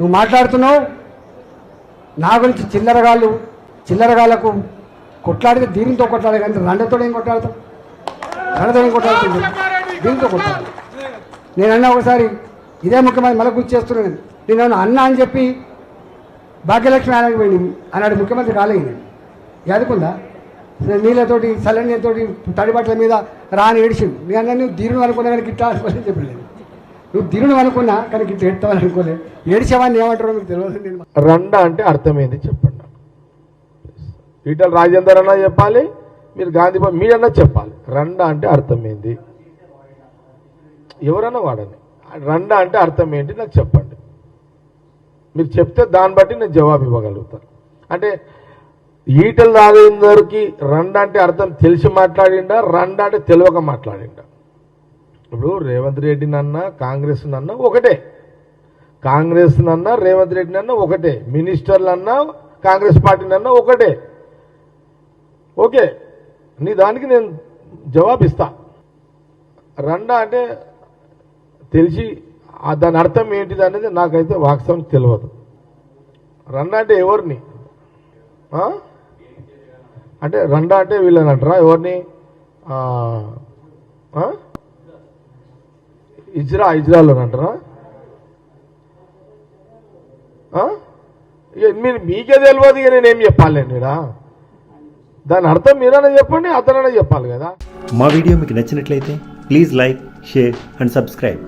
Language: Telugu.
నువ్వు మాట్లాడుతున్నావు? నా గురించి చిల్లరగాళ్ళు చిల్లరగాళ్ళకు కొట్లాడితే దీనితో కొట్లాడే కానీ రండతో ఏం కొట్లాడతాం రండతో ఏం కొట్లాడుతుంది? దీనితో కొట్లాడు. నేను అన్నా ఒకసారి ఇదే ముఖ్యమంత్రి మళ్ళీ గుర్తు చేస్తున్నాను నేను ఏమన్నా అన్నా అని చెప్పి భాగ్యలక్ష్మి ఆయనకి పోయింది అన్నాడు ముఖ్యమంత్రి కాలేదు నేను. యాదుకుందా? నీళ్ళతోటి చల్లనీళ్ళతోటి తడి బట్టల మీద రాని ఏడిచిండు. నేను అన్నా నువ్వు దీరును అనుకున్నా కానీ గిట్లా అనుకోలేదు చెప్పలేదు. నువ్వు తినడం అనుకున్నా కానీ ఇట్లా ఎడతావని అనుకోలే. ఏడిచేవాడిని ఏమంటారో మీకు తెలియదు నేను రండ అంటే అర్థమైంది చెప్పండి. ఈటల రాజేందర్ అన్న చెప్పాలి మీరు గాంధీ మీరన్నా చెప్పాలి. రండ అంటే అర్థమైంది. ఎవరన్నా వాడని రండ అంటే అర్థం ఏంటి నాకు చెప్పండి. మీరు చెప్తే దాన్ని బట్టి నేను జవాబు ఇవ్వగలుగుతాను అంటే ఈటల రాజేందర్కి రండ అంటే అర్థం తెలిసి మాట్లాడిండా రండ అంటే తెలియక మాట్లాడిండా? ఇప్పుడు రేవంత్ రెడ్డి నన్న కాంగ్రెస్ నన్న ఒకటే. కాంగ్రెస్ నన్న రేవంత్ రెడ్డి నన్న ఒకటే. మినిస్టర్లన్నా కాంగ్రెస్ పార్టీ నన్న ఒకటే. ఓకే నీ దానికి నేను జవాబిస్తా. రండా అంటే తెలిసి దాని అర్థం ఏంటిది అనేది నాకైతే వాస్తవం తెలియదు రండా అంటే ఎవరిని? అంటే రండా అంటే వీళ్ళని అంటారా? ఎవరిని? ఇజ్రా ఇజ్రాలో అంటారా? ఆ? ఇక మీరు మీకే తెలియదు ఇక నేనేం చెప్పాలండి దాని అర్థం మీరైనా చెప్పండి అతనైనా చెప్పాలి కదా. మా వీడియో మీకు నచ్చినట్లయితే please like share and subscribe.